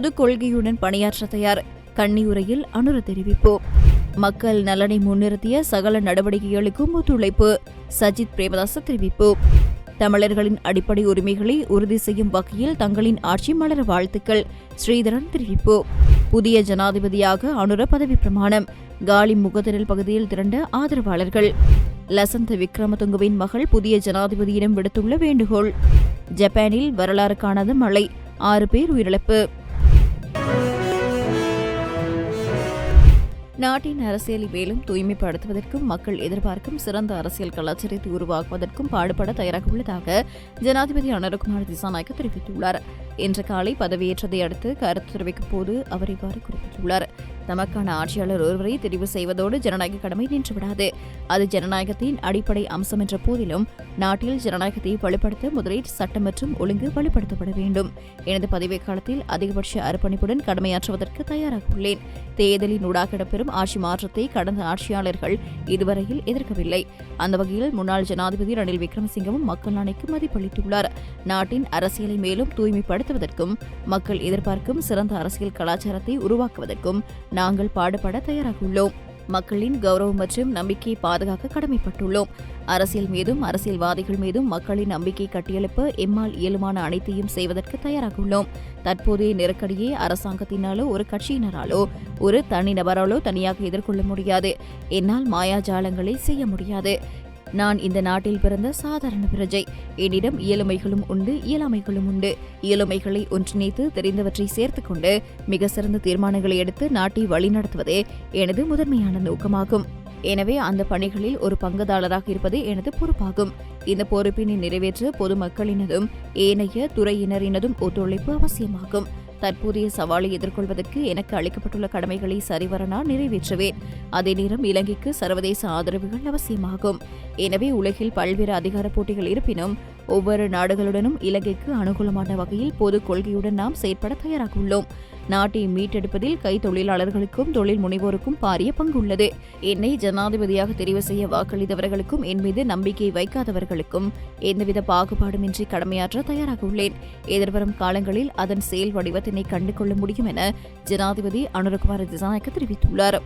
பொது கொள்கையுடன் பணியாற்ற தயார். கன்னியுரையில் அனுர தெரிவிப்பு. மக்கள் நலனை முன்னிறுத்திய சகல நடவடிக்கைகளுக்கும் ஒத்துழைப்பு. சஜித் பிரேமதாச தெரிவிப்பு. தமிழர்களின் அடிப்படை உரிமைகளை உறுதி செய்யும் வகையில் தங்களின் ஆட்சி மலர வாழ்த்துக்கள். ஸ்ரீதரன் தெரிவிப்பு. புதிய ஜனாதிபதியாக அனுர பதவி பிரமாணம். காலி முகத்திரல் பகுதியில் திரண்ட ஆதரவாளர்கள். லசந்த விக்ரமதுங்கவின் மகள் புதிய ஜனாதிபதியிடம் விடுத்துள்ள வேண்டுகோள். ஜப்பானில் வரலாறு காணாத மழை. ஆறு பேர் உயிரிழப்பு. நாட்டின் அரசியல் மேலும் தூய்மைப்படுத்துவதற்கும் மக்கள் எதிர்பார்க்கும் சிறந்த அரசியல் கலாச்சாரத்தை உருவாக்குவதற்கும் பாடுபட தயாராக உள்ளதாக ஜனாதிபதி அனுரகுமார் திசாநாயக்க தெரிவித்துள்ளார். இன்று காலை பதவியேற்றதை அடுத்து கருத்து தெரிவிக்கும் போது அவர் இவ்வாறு குறிப்பிட்டுள்ளார். தமக்கான ஆட்சியாளர் ஒருவரை தெரிவு செய்வதோடு ஜனநாயக கடமை நின்றுவிடாது அது ஜனநாயகத்தின் அடிப்படை அம்சம் என்ற போதிலும் நாட்டில் ஜனநாயகத்தை வலுப்படுத்த முதலில் சட்டம் மற்றும் ஒழுங்கு வலுப்படுத்தப்பட வேண்டும். எனது பதவி காலத்தில் அதிகபட்ச அர்ப்பணிப்புடன் கடமையாற்றுவதற்கு தயாராக உள்ளேன். தேர்தலின் ஊடாக இடம்பெறும் ஆட்சி மாற்றத்தை கடந்த ஆட்சியாளர்கள் இதுவரையில் எதிர்க்கவில்லை. அந்த வகையில் முன்னாள் ஜனாதிபதி ரணில் விக்ரமசிங்கவும் மக்கள் நாணைக்கு மதிப்பளித்துள்ளார். நாட்டின் அரசியலை மேலும் தூய்மைப்படுத்துவதற்கும் மக்கள் எதிர்பார்க்கும் சிறந்த அரசியல் கலாச்சாரத்தை உருவாக்குவதற்கும் நாங்கள் பாடுபட தயாராக உள்ளோம் மக்களின் கௌரவம் மற்றும் நம்பிக்கையை பாதுகாக்க கடமைப்பட்டுள்ளோம். அரசியல் மீதும் அரசியல்வாதிகள் மீதும் மக்களின் நம்பிக்கை கட்டியெழுப்ப எம்மால் இயலுமான அனைத்தையும் செய்வதற்கு தயாராக உள்ளோம் தற்போதைய நெருக்கடியை அரசாங்கத்தினாலோ ஒரு கட்சியினராலோ ஒரு தனிநபராலோ தனியாக எதிர்கொள்ள முடியாது. என்னால் மாயாஜாலங்களை செய்ய முடியாது. நான் இந்த நாட்டில் பிறந்த சாதாரண பிரஜை. என்னிடம் இயலுமைகளும் உண்டு இயலாமைகளும் உண்டு. இயலுமைகளை ஒன்றிணைத்து தெரிந்தவற்றை சேர்த்துக் கொண்டு மிக சிறந்த தீர்மானங்களை எடுத்து நாட்டை வழிநடத்துவதே எனது முதன்மையான நோக்கமாகும். எனவே அந்த பணிகளில் ஒரு பங்குதாரராக இருப்பது எனது பொறுப்பாகும். இந்த பொறுப்பினை நிறைவேற்ற பொதுமக்களினதும் ஏனைய துறையினரினதும் ஒத்துழைப்பு அவசியமாகும். தற்போதைய சவாலை எதிர்கொள்வதற்கு எனக்கு அளிக்கப்பட்டுள்ள கடமைகளை சரிவர நான் நிறைவேற்றுவேன். அதே நேரம் இலங்கைக்கு சர்வதேச ஆதரவுகள் அவசியமாகும். எனவே உலகில் பல்வேறு அதிகார போட்டிகள் இருப்பினும் ஒவ்வொரு நாடுகளுடனும் இலங்கைக்கு அனுகூலமான வகையில் பொது கொள்கையுடன் நாம் செயற்பட தயாராக உள்ளோம். நாட்டை மீட்டெடுப்பதில் கை தொழிலாளர்களுக்கும் தொழில் முனைவோருக்கும் பாரிய பங்கு உள்ளது. என்னை ஜனாதிபதியாக தெரிவு செய்ய வாக்களித்தவர்களுக்கும் என் மீது நம்பிக்கை வைக்காதவர்களுக்கும் எந்தவித பாகுபாடுமின்றி கடமையாற்ற தயாராக உள்ளேன். எதிர்வரும் காலங்களில் அதன் செயல் வடிவத்தினை கண்டு கொள்ள முடியும் என ஜனாதிபதி அனுரகுமார் திசாநாயக்க தெரிவித்துள்ளார்.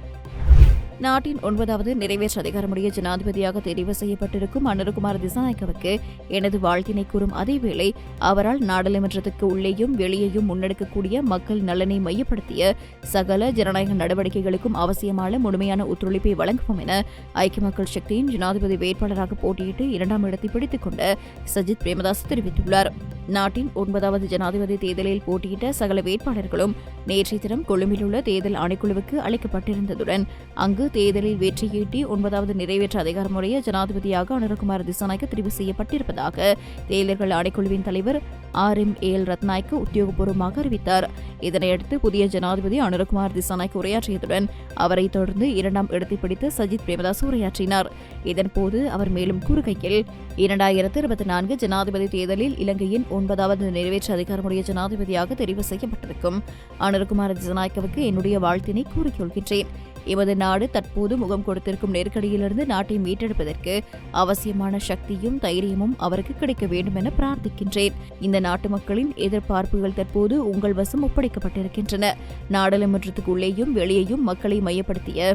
நாட்டின் ஒன்பதாவது நிறைவேற்ற அதிகாரமுடைய ஜனாதிபதியாக தெரிவு செய்யப்பட்டிருக்கும் அனுரகுமார் திசாநாயக்கவுக்கு எனது வாழ்த்தினை கூறும் அதேவேளை அவரால் நாடாளுமன்றத்துக்கு உள்ளேயும் வெளியேயும் முன்னெடுக்கக்கூடிய மக்கள் நலனை மையப்படுத்திய சகல ஜனநாயக நடவடிக்கைகளுக்கும் அவசியமான முழுமையான ஒத்துழைப்பை வழங்குவோம் என ஐக்கிய மக்கள் சக்தியின் ஜனாதிபதி வேட்பாளராக போட்டியிட்டு இரண்டாம் இடத்தை பிடித்துக் கொண்ட சஜித் பிரேமதாஸ் தெரிவித்துள்ளார். நாட்டின் ஒன்பதாவது ஜனாதிபதி தேர்தலில் போட்டியிட்ட சகல வேட்பாளர்களும் நேற்றைய தினம் கொழும்பில் உள்ள தேர்தல் ஆணைக்குழுவுக்கு அளிக்கப்பட்டிருந்ததுடன் அங்கு தேர்தலில் வெற்றியீட்டி ஒன்பதாவது நிறைவேற்ற அதிகாரமுடைய ஜனாதிபதியாக அனுரகுமார் திசாநாய்க்கு தெரிவு செய்யப்பட்டிருப்பதாக தேர்தல்கள் ஆணைக்குழுவின் தலைவர் ஆர் எம் ஏல் ரத்நாய்க்கு உத்தியோகபூர்வமாக அறிவித்தார். இதனையடுத்து புதிய ஜனாதிபதி அனுரகுமார் திசாநாய்க்கு உரையாற்றியதுடன் அவரை தொடர்ந்து இரண்டாம் இடத்தை பிடித்து சஜித் பிரேமதாஸ் உரையாற்றினார். இதன்போது அவர் மேலும் கூறுகையில் இரண்டாயிரத்து இருபத்தி நான்கு ஜனாதிபதி தேர்தலில் இலங்கையின் ஒன்பதாவது நிறைவேற்ற அதிகாரமுடைய ஜனாதிபதியாக தெரிவு செய்யப்பட்டிருக்கும். அனுர்குமார் ஜனநாயகவுக்கு என்னுடைய வாழ்த்தினை கூறிக்கொள்கின்றேன். எமது நாடு தற்போது முகம் கொடுத்திருக்கும் நெருக்கடியிலிருந்து நாட்டை மீட்டெடுப்பதற்கு அவசியமான சக்தியும் தைரியமும் அவருக்கு கிடைக்க வேண்டும் என பிரார்த்திக்கின்றேன். இந்த நாட்டு மக்களின் எதிர்பார்ப்புகள் தற்போது உங்கள் வசம் ஒப்படைக்கப்பட்டிருக்கின்றன. நாடாளுமன்றத்துக்கு உள்ளேயும் வெளியேயும் மக்களை மையப்படுத்திய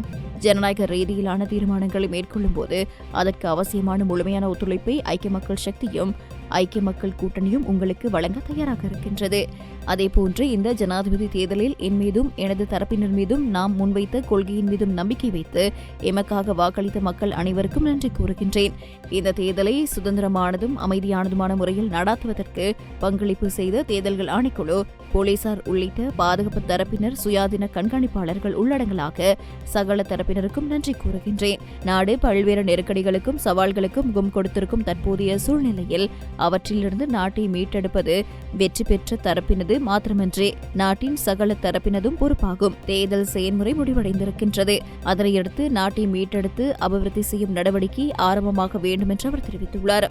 ஜனநாயக ரீதியிலான தீர்மானங்களை மேற்கொள்ளும் போது அதற்கு அவசியமான முழுமையான ஒத்துழைப்பை ஐக்கிய மக்கள் சக்தியும் ஐக்கிய மக்கள் கூட்டணியும் உங்களுக்கு வழங்க தயாராக இருக்கின்றது. அதேபோன்று இந்த ஜனாதிபதி தேர்தலில் என் மீதும் எனது தரப்பினர் மீதும் நாம் முன்வைத்த கொள்கையின் மீதும் நம்பிக்கை வைத்து எமக்காக வாக்களித்த மக்கள் அனைவருக்கும் நன்றி கூறுகின்றேன். இந்த தேர்தலை சுதந்திரமானதும் அமைதியானதுமான முறையில் நடாத்துவதற்கு பங்களிப்பு செய்த தேர்தல்கள் ஆணைக்குழு போலீசார் உள்ளிட்ட பாதுகாப்பு தரப்பினர் சுயாதீன கண்காணிப்பாளர்கள் உள்ளடங்கலாக சகல தரப்பினருக்கும் நன்றி கூறுகின்றேன். நாடு பல்வேறு நெருக்கடிகளுக்கும் சவால்களுக்கும் முகம் கொடுத்திருக்கும் தற்போதைய சூழ்நிலையில் அவற்றிலிருந்து நாட்டை மீட்டெடுப்பது வெற்றி பெற்ற தரப்பினது மாத்திரமன்றி நாட்டின் சகல தரப்பினதும் பொறுப்பாகும். தேர்தல் செயல்முறை முடிவடைந்திருக்கின்றது. அதனையடுத்து நாட்டை மீட்டெடுத்து அபிவிருத்தி செய்யும் நடவடிக்கை ஆரம்பமாக வேண்டும் என்று அவர் தெரிவித்துள்ளார்.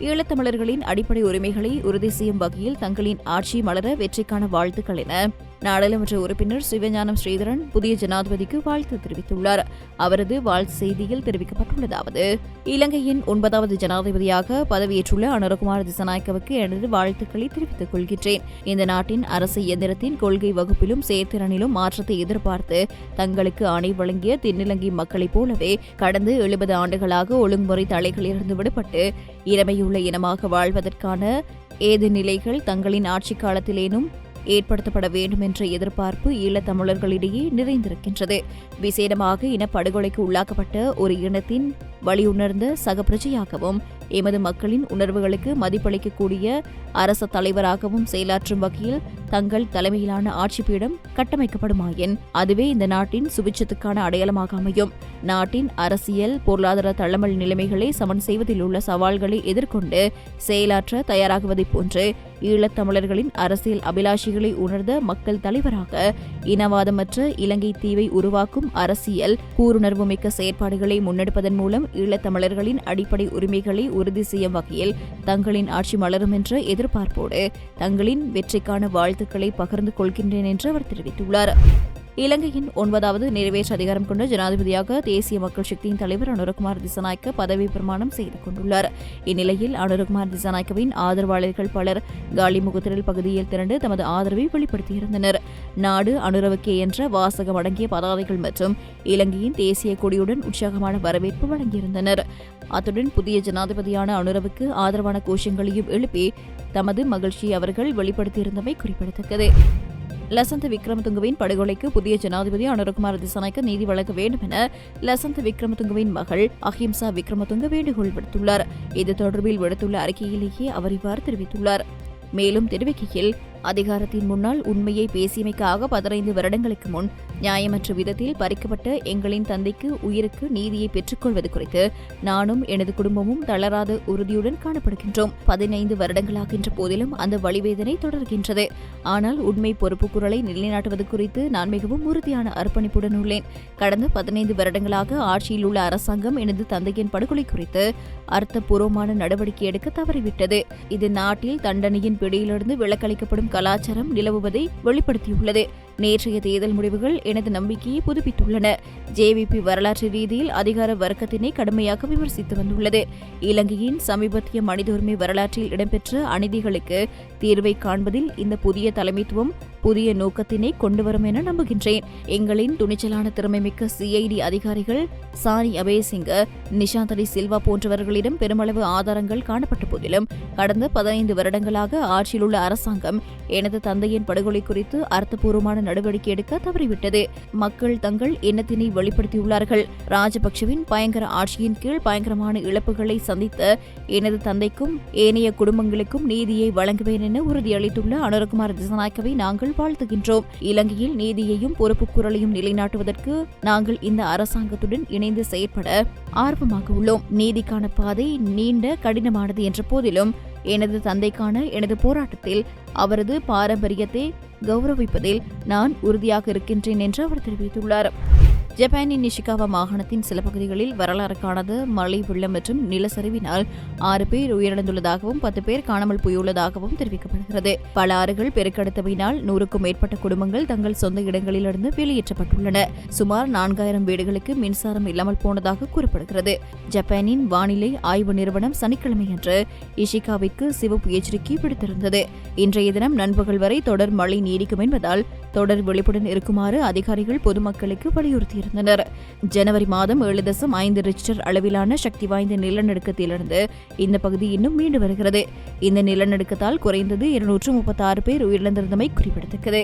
ஈழத்தமிழர்களின் அடிப்படை உரிமைகளை உறுதி செய்யும் வகையில் தங்களின் ஆட்சி மலர வெற்றிக்கான வாழ்த்துக்கள் என நாடாளுமன்ற உறுப்பினர் சிவஞானம் ஸ்ரீதரன் புதிய ஜனாதிபதிக்கு வாழ்த்து தெரிவித்துள்ளார். அவரது வாழ்த்து செய்தியில் தெரிவிக்கப்பட்டுள்ளதாவது இலங்கையின் ஒன்பதாவது ஜனாதிபதியாக பதவியேற்றுள்ள அனுரகுமார் திசநாயக்கவுக்கு எனது வாழ்த்துக்களை தெரிவித்துக் கொள்கின்றேன். இந்த நாட்டின் அரசு இயந்திரத்தின் கொள்கை வகுப்பிலும் செயற்திறனிலும் மாற்றத்தை எதிர்பார்த்து தங்களுக்கு ஆணை வழங்கிய தென்னிலங்கை மக்களைப் போலவே கடந்த எழுபது ஆண்டுகளாக ஒழுங்குமுறை தலைகளிலிருந்து விடுபட்டு இறமையுள்ள இனமாக வாழ்வதற்கான ஏது நிலைகள் தங்களின் ஆட்சிக் காலத்திலேனும் ஏற்படுத்தப்பட வேண்டும் என்ற எதிர்பார்ப்பு ஈழத்தமிழர்களிடையே நிறைந்திருக்கின்றது. விசேடமாக இனப்படுகொலைக்கு உள்ளாக்கப்பட்ட ஒரு இனத்தின் வழியுணர்ந்த சக பிரஜையாகவும் எமது மக்களின் உணர்வுகளுக்கு மதிப்பளிக்கக்கூடிய அரச தலைவராகவும் செயலாற்றும் வகையில் தங்கள் தலைமையிலான ஆட்சிப்பீடம் கட்டமைக்கப்படுமாயின் அதுவே இந்த நாட்டின் சுபிட்சத்துக்கான அடையாளமாக அமையும். நாட்டின் அரசியல் பொருளாதார தளமல் நிலைமைகளை சமன் செய்வதில் உள்ள சவால்களை எதிர்கொண்டு செயலாற்ற தயாராகுவதைப் போன்று ஈழத்தமிழர்களின் அரசியல் அபிலாஷிகளை உணர்ந்த மக்கள் தலைவராக இனவாதமற்ற இலங்கை தீவை உருவாக்கும் அரசியல் கூறுணர்வுமிக்க செயற்பாடுகளை முன்னெடுப்பதன் மூலம் ஈழத்தமிழர்களின் அடிப்படை உரிமைகளை உறுதி செய்யும் வகையில் தங்களின் ஆட்சி மலரும் என்ற எதிர்பார்ப்போடு தங்களின் வெற்றிக்கான வாழ்த்துக்களை பகிர்ந்து கொள்கின்றேன் என்று அவர் தெரிவித்துள்ளார். இலங்கையின் ஒன்பதாவது நிறைவேற்ற அதிகாரம் கொண்ட ஜனாதிபதியாக தேசிய மக்கள் சக்தியின் தலைவர் அனுரகுமார் திசநாயக்க பதவி பிரமாணம் செய்து கொண்டுள்ளார். இந்நிலையில் அனுரகுமார் திசநாயக்கவின் ஆதரவாளர்கள் பலர் காலிமுகத்திரல் பகுதியில் திரண்டு தமது ஆதரவை வெளிப்படுத்தியிருந்தனர். நாடு அனுரவுக்கே என்ற வாசகம் அடங்கிய பதாதைகள் மற்றும் இலங்கையின் தேசிய கொடியுடன் உற்சாகமான வரவேற்பு வழங்கியிருந்தனர். அத்துடன் புதிய ஜனாதிபதியான அனுரவுக்கு ஆதரவான கோஷங்களையும் எழுப்பி தமது மகிழ்ச்சியை அவர்கள் வெளிப்படுத்தியிருந்தமை குறிப்பிடத்தக்கது. லசந்த விக்ரமதுங்கவின் படுகொலைக்கு புதிய ஜனாதிபதி அனுரகுமார் திசநாயக்க நீதி வழங்க வேண்டும் என லசந்த விக்ரமதுங்கவின் மகள் அஹிம்சா விக்ரமதுங்க வேண்டுகோள் விடுத்துள்ளார். இது தொடர்பில் விடுத்துள்ள அறிக்கையிலேயே அவர் இவ்வாறு தெரிவித்துள்ளார். மேலும் தெரிவிக்கையில் அதிகாரத்தின் முன்னால் உண்மையை பேசியமைக்காக பதினைந்து வருடங்களுக்கு முன் நியாயமற்ற விதத்தில் பறிக்கப்பட்ட எங்களின் தந்தைக்கு உயிருக்கு நீதியை பெற்றுக்கொள்வது குறித்து நானும் எனது குடும்பமும் தளராத உறுதியுடன் காணப்படுகின்றோம். பதினைந்து வருடங்களாகின்ற போதிலும் அந்த வழிவேதனை தொடர்கின்றது. ஆனால் உண்மை பொறுப்பு குரலை நிலைநாட்டுவது குறித்து நான் மிகவும் உறுதியான அர்ப்பணிப்புடன் உள்ளேன். கடந்த பதினைந்து வருடங்களாக ஆட்சியில் உள்ள அரசாங்கம் எனது தந்தையின் படுகொலை குறித்து அர்த்தபூர்வமான நடவடிக்கை எடுக்க தவறிவிட்டது. இது நாட்டில் தண்டனையின் பிடியிலிருந்து விலக்களிக்கப்படும் கலாச்சாரம் நிலவுவதை வெளிப்படுத்தியுள்ளது. நேற்றைய தேர்தல் முடிவுகள் எனது நம்பிக்கையை புதுப்பித்துள்ளன. ஜேவிபி வரலாற்று ரீதியில் அதிகார வர்க்கத்தினை கடுமையாக விமர்சித்து வந்துள்ளது. இலங்கையின் சமீபத்திய மனித உரிமை வரலாற்றில் இடம்பெற்ற அநீதிகளுக்கு தீர்வை காண்பதில் இந்த புதிய தலைமைத்துவம் புதிய நோக்கத்தினை கொண்டு வரும் என நம்புகின்றேன். எங்களின் துணிச்சலான திறமைமிக்க சிஐடி அதிகாரிகள் சாரி அபேசிங்க நிஷாந்தரி சில்வா போன்றவர்களிடம் பெருமளவு ஆதாரங்கள் காணப்பட்ட போதிலும் கடந்த பதினைந்து வருடங்களாக ஆட்சியில் உள்ள அரசாங்கம் எனது தந்தையின் படுகொலை குறித்து அர்த்தபூர்வமான நடவடிக்கை எடுக்க தவறிவிட்டது. மக்கள் தங்கள் எண்ணத்தினை வெளிப்படுத்தியுள்ளார்கள். ராஜபக்சவின் பயங்கர ஆட்சியின் கீழ் பயங்கரமான இழப்புகளை சந்தித்த எனது தந்தைக்கும் ஏனைய குடும்பங்களுக்கும் நீதியை வழங்குவேன் என உறுதியளித்துள்ள அனுரகுமார் திசநாயக்கவை நாங்கள் வாழ்த்துகின்றோம் இலங்கையில் நீதியையும் பொறுப்பு குரலையும் நிலைநாட்டுவதற்கு நாங்கள் இந்த அரசாங்கத்துடன் இணைந்து செயற்பட ஆர்வமாக உள்ளோம். நீதிக்கான பாதை நீண்ட கடினமானது என்ற போதிலும் எனது தந்தைக்கான எனது போராட்டத்தில் அவரது பாரம்பரியத்தை கௌரவிப்பதில் நான் உறுதியாக இருக்கின்றேன் என்று அவர் தெரிவித்துள்ளார். ஜப்பானின் நிஷிகாவா மாகாணத்தின் சில பகுதிகளில் வரலாறு காணாத மழை வெள்ளம் மற்றும் நிலச்சரிவினால் ஆறு பேர் உயிரிழந்துள்ளதாகவும் பத்து பேர் காணாமல் போயுள்ளதாகவும் தெரிவிக்கப்படுகிறது. பல ஆறுகள் பெருக்கெடுத்தமையினால் நூறுக்கும் மேற்பட்ட குடும்பங்கள் தங்கள் சொந்த இடங்களிலிருந்து வெளியேற்றப்பட்டுள்ளன. சுமார் நான்காயிரம் வீடுகளுக்கு மின்சாரம் இல்லாமல் போனதாக கூறப்படுகிறது. ஜப்பானின் வானிலை ஆய்வு நிறுவனம் சனிக்கிழமையன்று இஷிகாவிற்கு சிவப்பு எச்சரிக்கை விடுத்திருந்தது. இன்றைய தினம் நண்பகல் வரை தொடர் மழை நீடிக்கும் என்பதால் தொடர் விழிப்புடன் இருக்குமாறு அதிகாரிகள் பொதுமக்களுக்கு வலியுறுத்தியிருந்தனர். ஜனவரி மாதம் ஏழு தசம் ஐந்து ரிக்டர் அளவிலான சக்தி வாய்ந்த நிலநடுக்கத்திலிருந்து இந்த பகுதி இன்னும் மீண்டு வருகிறது. இந்த நிலநடுக்கத்தால் குறைந்தது இருநூற்று முப்பத்தாறு பேர் உயிரிழந்திருந்தமை குறிப்பிடத்தக்கது.